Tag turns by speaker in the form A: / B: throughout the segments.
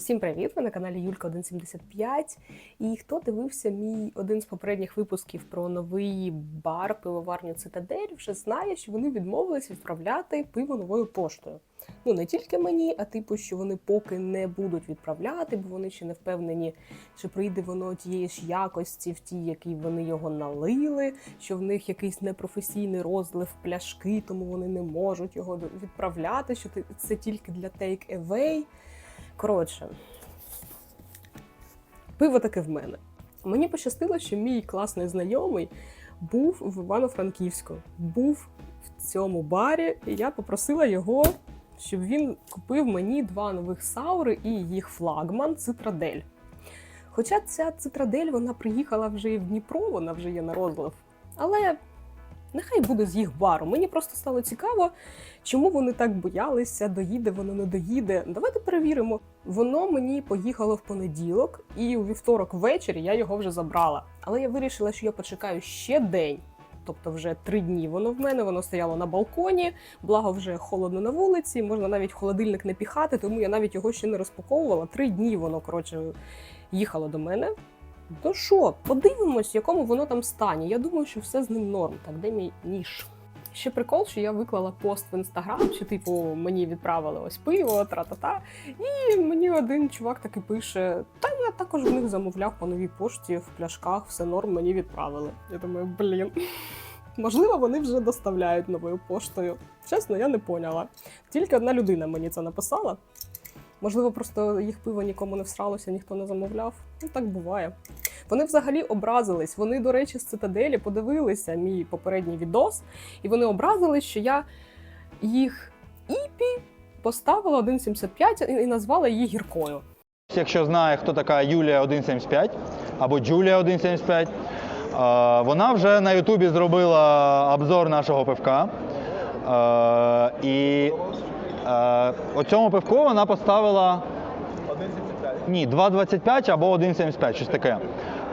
A: Всім привіт! Ви на каналі Юлька 175. І хто дивився мій один з попередніх випусків про новий бар пивоварню Цитадель, вже знає, що вони відмовились відправляти пиво новою поштою. Ну не тільки мені, а типу, що вони поки не будуть відправляти, бо вони ще не впевнені, чи прийде воно тієї ж якості в тій, якій вони його налили, що в них якийсь непрофесійний розлив пляшки, тому вони не можуть його відправляти. Що це тільки для take away. Коротше, пиво таке в мене. Мені пощастило, що мій класний знайомий був в Івано-Франківську, був в цьому барі, і я попросила його, щоб він купив мені два нових саури і їх флагман цитрадель. Хоча ця цитрадель вона приїхала вже і в Дніпро, вона вже є на розлив. Але нехай буде з їх бару. Мені просто стало цікаво, чому вони так боялися, доїде воно не доїде. Давайте перевіримо. Воно мені поїхало в понеділок, і у вівторок ввечері я його вже забрала. Але я вирішила, що я почекаю ще день. Тобто вже три дні воно в мене, воно стояло на балконі, благо вже холодно на вулиці, можна навіть холодильник не піхати, тому я навіть його ще не розпаковувала. Три дні воно коротше їхало до мене. То що, подивимось, в якому воно там стані. Я думаю, що все з ним норм. Так, де мій ніж? Ще прикол, що я виклала пост в інстаграм, що типу мені відправили ось пиво, тра-та-та. І мені один чувак таки пише: Та я також в них замовляв по новій пошті в пляшках, все норм, мені відправили. Я думаю, блін. Можливо, вони вже доставляють новою поштою. Чесно, я не поняла. Тільки одна людина мені це написала. Можливо, просто їх пиво нікому не всралося, ніхто не замовляв. Ну так буває. Вони взагалі образились. Вони, до речі, з цитаделі подивилися мій попередній відос, і вони образились, що я їх іпі поставила 1,75 і назвала її гіркою.
B: Якщо знає, хто така Юлія 175 або Джулія 175, е, вона вже на Ютубі зробила обзор нашого пивка. Е, І е, у цьому пивку вона поставила 1,75. Ні, 2,25 або 1,75, щось таке.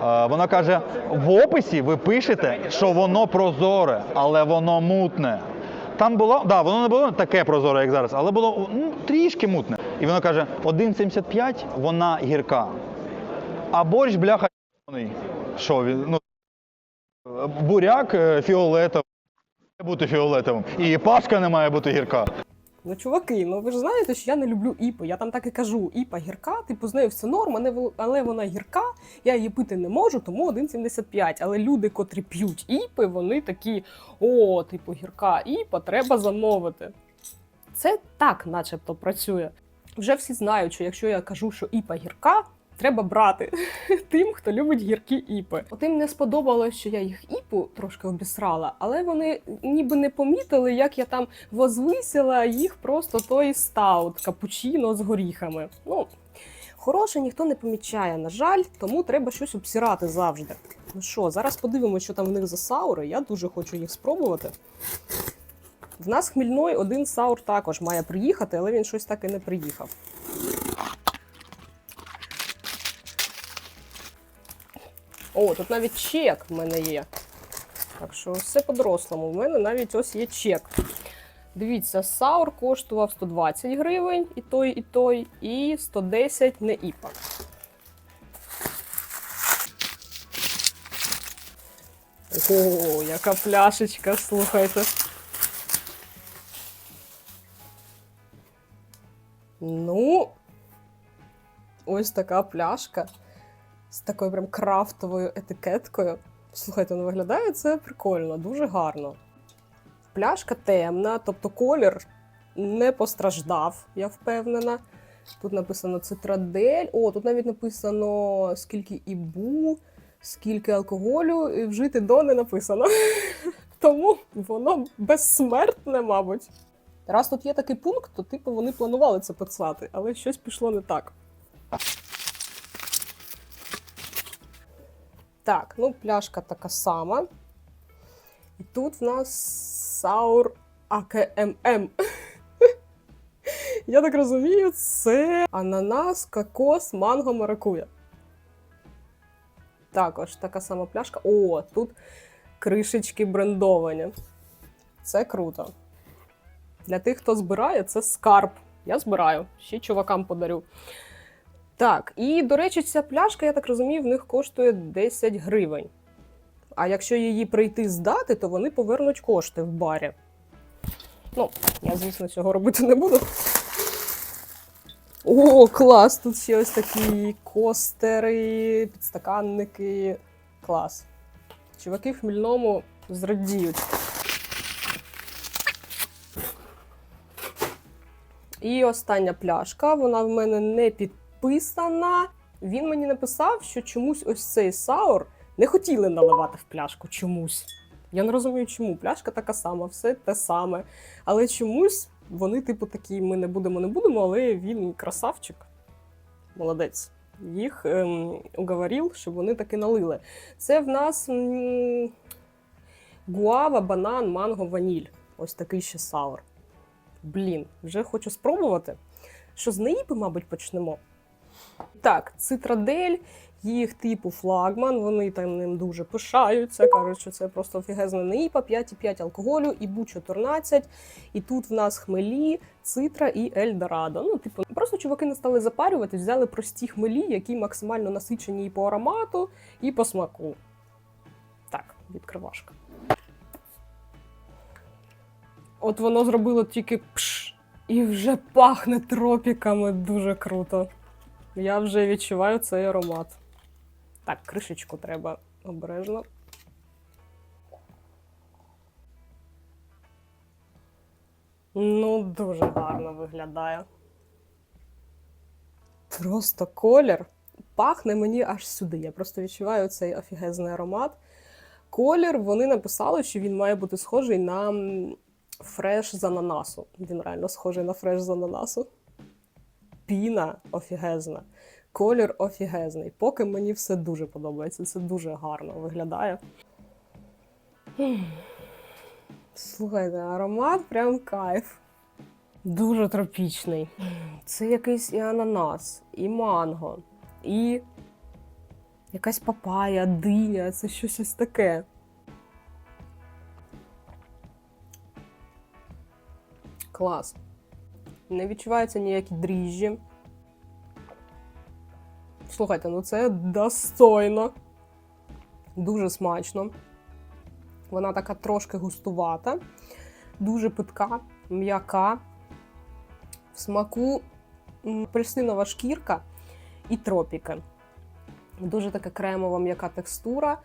B: Е, Вона каже: в описі ви пишете, що воно прозоре, але воно мутне. Там було, да, воно не було таке прозоре, як зараз, але було ну, трішки мутне. І вона каже: 1,75 вона гірка. А борщ, бляха. Що він? Ну, буряк е, фіолетовий. Бути фіолетовим. І пашка не має бути гірка.
A: Ну, чуваки, ну ви ж знаєте, що я не люблю іпи. Я там так і кажу: іпа гірка, типу з нею все норм, але вона гірка, я її пити не можу, тому 1,75. Але люди, котрі п'ють іпи, вони такі: о, типу, гірка іпа, треба замовити. Це так, начебто, працює. Вже всі знають, що якщо я кажу, що іпа гірка, треба брати тим, хто любить гіркі іпи. От їм не сподобалось, що я їх іпу трошки обісрала, але вони ніби не помітили, як я там возвисила їх просто той стаут капучино з горіхами. Ну, хороше ніхто не помічає, на жаль, тому треба щось обсирати завжди. Ну що, зараз подивимося, що там в них за саури. Я дуже хочу їх спробувати. В нас хмільной один саур також має приїхати, але він щось так і не приїхав. О, тут навіть чек в мене є. Так що все по-дорослому. У мене навіть ось є чек. Дивіться, саур коштував 120 гривень, і той, і той, і 110 не іпа. О, яка пляшечка, слухайте. Ну, ось така пляшка з такою прям крафтовою етикеткою. Слухайте, ну виглядає це прикольно, дуже гарно. Пляшка темна, тобто колір не постраждав, я впевнена. Тут написано цитрадель. О, тут навіть написано скільки ібу, скільки алкоголю, і вжити до не написано. Тому воно безсмертне, мабуть. Раз тут є такий пункт, то типу вони планували це писати, але щось пішло не так. Так, ну пляшка така сама. І тут в нас саур АКММ. Я так розумію, це ананас, кокос, манго, маракуя. Також така сама пляшка. О, тут кришечки брендовані. Це круто. Для тих, хто збирає, це скарб. Я збираю, ще чувакам подарю. Так, і до речі, ця пляшка, я так розумію, в них коштує 10 гривень. А якщо її прийти здати, то вони повернуть кошти в барі. Ну, я, звісно, цього робити не буду. О, клас! Тут ще ось такі костери, підстаканники. Клас. Чуваки в хмільному зрадіють. І остання пляшка, вона в мене не підписана. Він мені написав, що чомусь ось цей саур не хотіли наливати в пляшку чомусь. Я не розумію, чому. Пляшка така сама, все те саме. Але чомусь вони, типу, такі, ми не будемо, не будемо, але він красавчик. Молодець. Їх ем, уговорив, щоб вони таки налили. Це в нас м, гуава, банан, манго, ваніль. Ось такий ще саур. Блін, вже хочу спробувати. Що з неїпи, мабуть, почнемо. Так, цитрадель, їх типу флагман, вони там ним дуже пишаються. Кажуть, що це просто офігезна неїпа, 5,5 алкоголю, і бу 14. І тут в нас хмелі, цитра і ельдорадо. Ну, типу, просто чуваки не стали запарювати, взяли прості хмелі, які максимально насичені і по аромату, і по смаку. Так, відкривашка. От воно зробило тільки пш, і вже пахне тропіками дуже круто. Я вже відчуваю цей аромат. Так, кришечку треба обережно. Ну, дуже гарно виглядає. Просто колір пахне мені аж сюди. Я просто відчуваю цей офігезний аромат. Колір вони написали, що він має бути схожий на фреш з ананасу. Він реально схожий на фреш з ананасу. Піна офігезна. Колір офігезний. Поки мені все дуже подобається. Це дуже гарно виглядає. Слухайте, аромат прям кайф. Дуже тропічний. Це якийсь і ананас, і манго, і якась папая, диня, це щось ось таке. Клас. Не відчуваються ніякі дріжджі. Слухайте, ну це достойно. Дуже смачно. Вона така трошки густувата, дуже питка, м'яка. В смаку м, апельсинова шкірка і тропіки. Дуже така кремова м'яка текстура.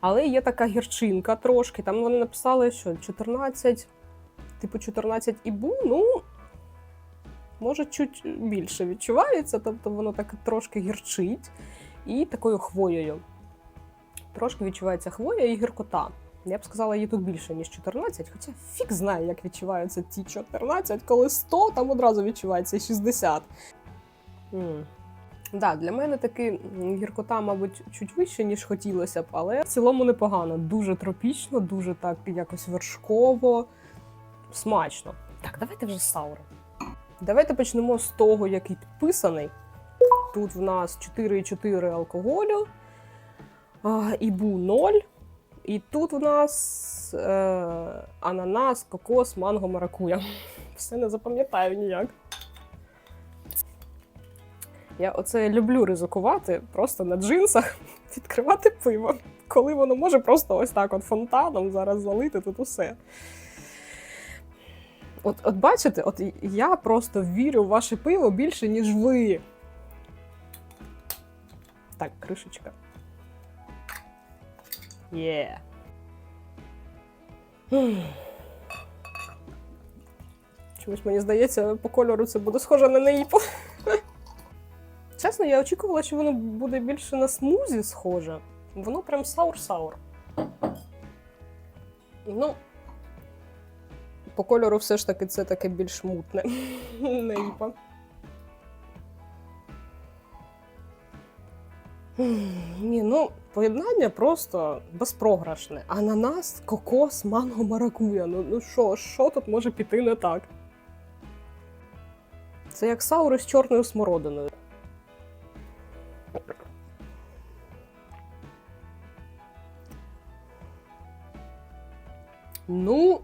A: Але є така гірчинка трошки. Там вони написали, що 14, типу 14 ібу, ну, може, чуть більше відчувається, тобто воно так трошки гірчить і такою хвоєю. Трошки відчувається хвоя і гіркота. Я б сказала, її тут більше, ніж 14, хоча фік знає, як відчуваються ті 14, коли 100, там одразу відчувається 60. М. Да, для мене таки гіркота, мабуть, чуть вище, ніж хотілося б, але в цілому непогано. Дуже тропічно, дуже так якось вершково, смачно. Так, давайте вже з саури. Давайте почнемо з того, який підписаний. Тут в нас 4,4 алкоголю, а, ібу 0. І тут у нас е, ананас, кокос, манго, маракуя. Все не запам'ятаю ніяк. Я оце люблю ризикувати просто на джинсах відкривати пиво, коли воно може просто ось так от фонтаном зараз залити тут усе. От, от бачите, от я просто вірю в ваше пиво більше, ніж ви. Так, кришечка. Є. М. Чомусь мені здається, по кольору це буде схоже на неїпу. Чесно, я очікувала, що воно буде більше на смузі схоже. Воно прям саур-саур. Ну, по кольору все ж таки це таке більш мутне. Неїпа. Ні, ну, поєднання просто безпрограшне. Ананас, кокос, манго, маракуя. Ну, ну що, що тут може піти не так? Це як саури з чорною смородиною. Ну,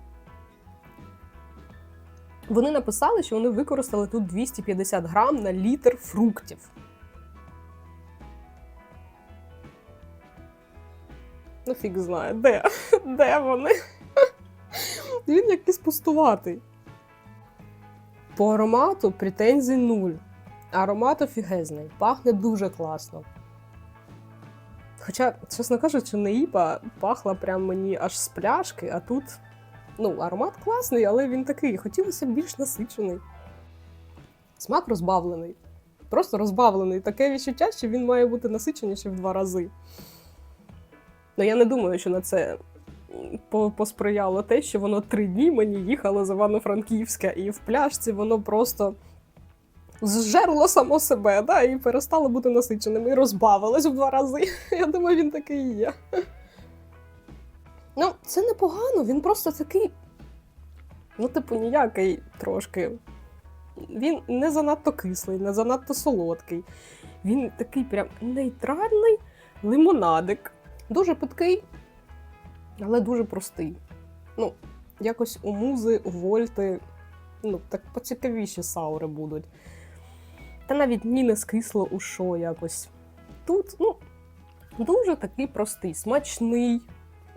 A: вони написали, що вони використали тут 250 грам на літр фруктів. Ну фік знає, де? Де вони? Він якийсь пустуватий. По аромату претензій нуль. Аромат офігезний. Пахне дуже класно. Хоча, чесно кажучи, неїпа пахла прям мені аж з пляшки, а тут ну, аромат класний, але він такий, хотілося б більш насичений. Смак розбавлений. Просто розбавлений. Таке відчуття, що він має бути насиченіший в два рази. Ну, я не думаю, що на це посприяло те, що воно три дні мені їхало з Івано-Франківська, і в пляшці воно просто зжерло само себе, да, і перестало бути насиченим, і розбавилось в два рази. Я думаю, він такий є. Ну, це непогано, він просто такий. Ну, типу, ніякий трошки. Він не занадто кислий, не занадто солодкий. Він такий прям нейтральний лимонадик. Дуже питкий, але дуже простий. Ну, якось у музи, у вольти, ну, так поцікавіші саури будуть. Та навіть ні не скисло у що якось. Тут, ну, дуже такий простий, смачний,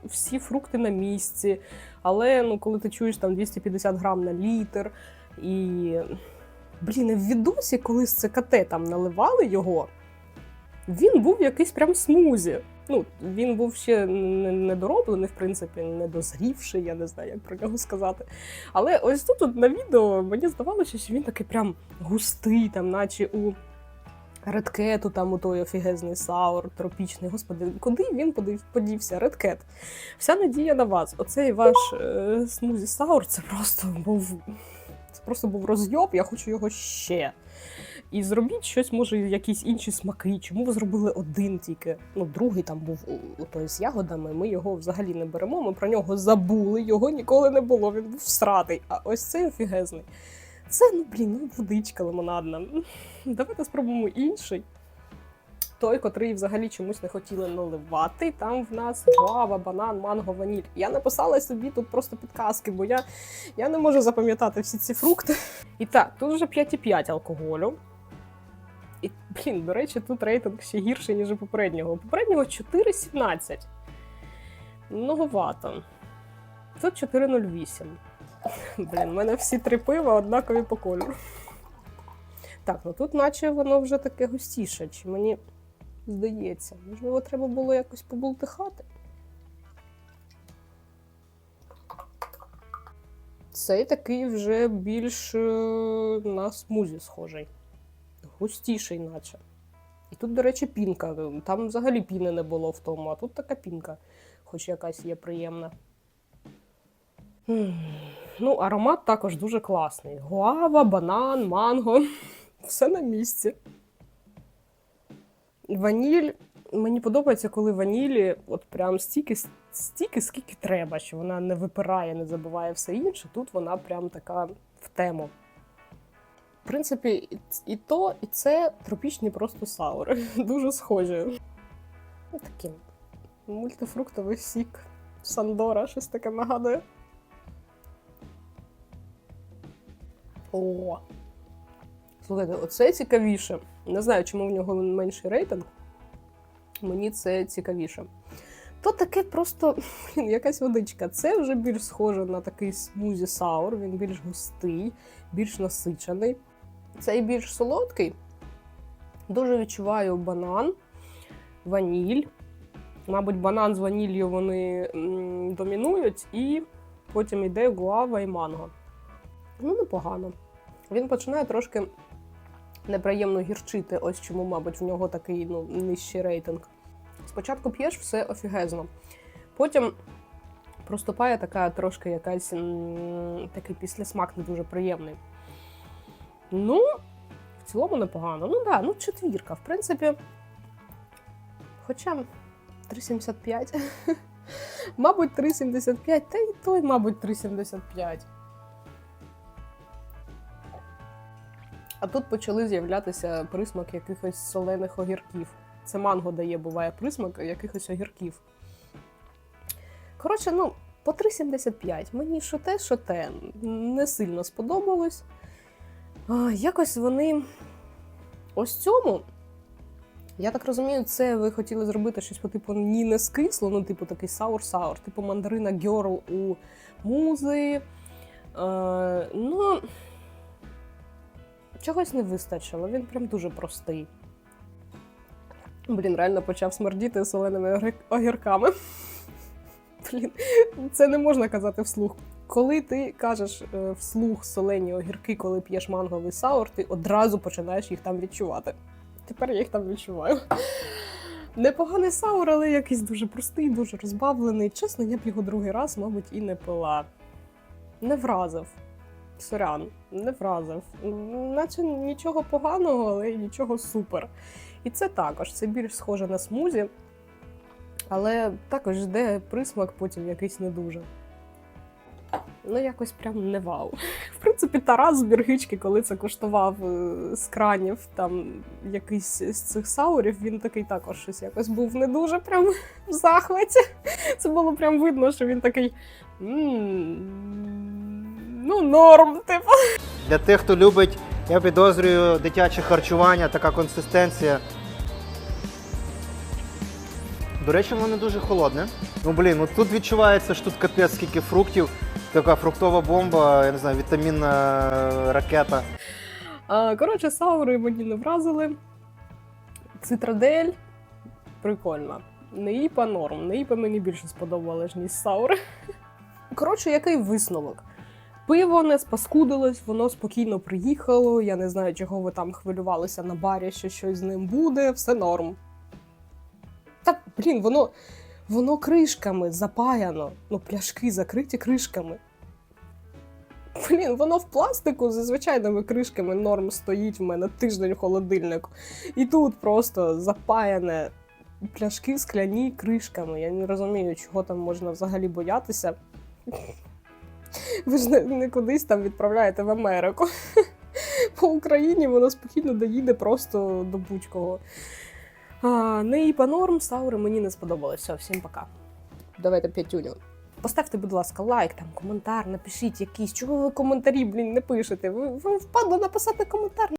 A: всі фрукти на місці. Але ну, коли ти чуєш там 250 грам на літр, і. Блін, в відосі, коли з ЦКТ там наливали його, він був якийсь прям смузі. Ну, він був ще недороблений, в принципі, недозрівший, я не знаю, як про нього сказати. Але ось тут от на відео мені здавалося, що він такий прям густий, там, наче у редкету, там у той офігезний саур, тропічний. Господи, куди він подівся? Редкет. Вся надія на вас. Оцей ваш е, смузі саур, це просто був. Це просто був розйоб, я хочу його ще. І зробіть щось, може, якісь інші смаки. Чому ви зробили один тільки? Ну, другий там був у- у той з ягодами. Ми його взагалі не беремо. Ми про нього забули, його ніколи не було. Він був всратий. А ось цей офігезний. Це, ну блін, ну водичка лимонадна. Давайте спробуємо інший. Той, котрий взагалі чомусь не хотіли наливати. Там в нас гуава, банан, манго, ваніль. Я написала собі тут просто підказки, бо я, я не можу запам'ятати всі ці фрукти. І так, тут вже 5,5 алкоголю. І, блін, до речі, тут рейтинг ще гірший, ніж у попереднього. У попереднього 4,17. Многовато. Тут 4,08. Блін, у мене всі три пива однакові по кольору. Так, ну тут наче воно вже таке густіше, чи мені здається. Можливо, треба було якось побултихати. Цей такий вже більш е, на смузі схожий. Густіший, наче. І тут, до речі, пінка. Там взагалі піни не було в тому, а тут така пінка, хоч якась є приємна. Ну, аромат також дуже класний. Гуава, банан, манго. Все на місці. Ваніль. Мені подобається, коли ванілі от прям стільки, стільки, скільки треба, що вона не випирає, не забуває все інше. Тут вона прям така в тему. В принципі, і- то, і це тропічні просто саури. Дуже схожі. Такий мультифруктовий сік. Сандора, щось таке нагадує. О! Слухайте, оце цікавіше. Не знаю, чому в нього менший рейтинг. Мені це цікавіше. То таке просто якась водичка. Це вже більш схоже на такий смузі саур, він більш густий, більш насичений. Цей більш солодкий. Дуже відчуваю банан, ваніль. Мабуть, банан з ваніллю вони домінують, і потім йде гуава і манго. Ну, непогано. Він починає трошки неприємно гірчити, ось чому, мабуть, в нього такий ну, нижчий рейтинг. Спочатку п'єш все офігезно. Потім проступає така трошки якась такий післясмак не дуже приємний. Ну, в цілому непогано. Ну так, да, ну четвірка. В принципі, хоча 3,75. мабуть, 3,75, та й той, мабуть, 3,75. А тут почали з'являтися присмак якихось солених огірків. Це манго дає, буває присмак якихось огірків. Коротше, ну, по 3,75. Мені що те, що те не сильно сподобалось. Якось вони ось цьому Я так розумію, це ви хотіли зробити щось по типу ні не скисло, ну, типу такий саур-саур, типу мандарина гьорл у музи. Е, ну, чогось не вистачило, він прям дуже простий. Блін, реально почав смердіти соленими огірками. Блін, це не можна казати вслух. Коли ти кажеш е, вслух солені огірки, коли п'єш манговий саур, ти одразу починаєш їх там відчувати. Тепер я їх там відчуваю. Непоганий саур, але якийсь дуже простий, дуже розбавлений. Чесно, я б його другий раз, мабуть, і не пила. Не вразив. Сорян, не вразив. Наче нічого поганого, але й нічого супер. І це також, це більш схоже на смузі, але також йде присмак потім якийсь не дуже. Ну, якось прям не вау. В принципі, Тарас з Біргички, коли це коштував е, з кранів там якийсь з цих саурів, він такий також щось якось був не дуже прям в захваті. Це було прям видно, що він такий. «М, Ну, норм, типу.
C: Для тих, хто любить, я підозрюю, дитяче харчування, така консистенція. До речі, воно не дуже холодне. Ну блін, ну тут відчувається, що тут капець скільки фруктів. Така фруктова бомба, я не знаю, вітамінна ракета.
A: А, коротше, саури мені не вразили. Цитрадель прикольна. Неїпа норм. Неїпа мені більше сподобалась, ніж саури. Коротше, який висновок? Пиво не спаскудилось, воно спокійно приїхало. Я не знаю, чого ви там хвилювалися на барі, що щось з ним буде, все норм. Та, блін, воно, воно кришками запаяно. Ну, пляшки закриті кришками. Блін, воно в пластику зі звичайними кришками норм стоїть в мене тиждень в холодильнику. І тут просто запаяне пляшки скляні кришками. Я не розумію, чого там можна взагалі боятися. Ви ж не, не кудись там відправляєте в Америку. По Україні воно спокійно доїде просто до будь-кого. Неї по норм, саури мені не сподобалось. Всім пока. Давайте п'ятюню. Поставте, будь ласка, лайк, там, коментар, напишіть якийсь. Чого ви коментарі, блін, не пишете? Ви, ви впадло написати коментар.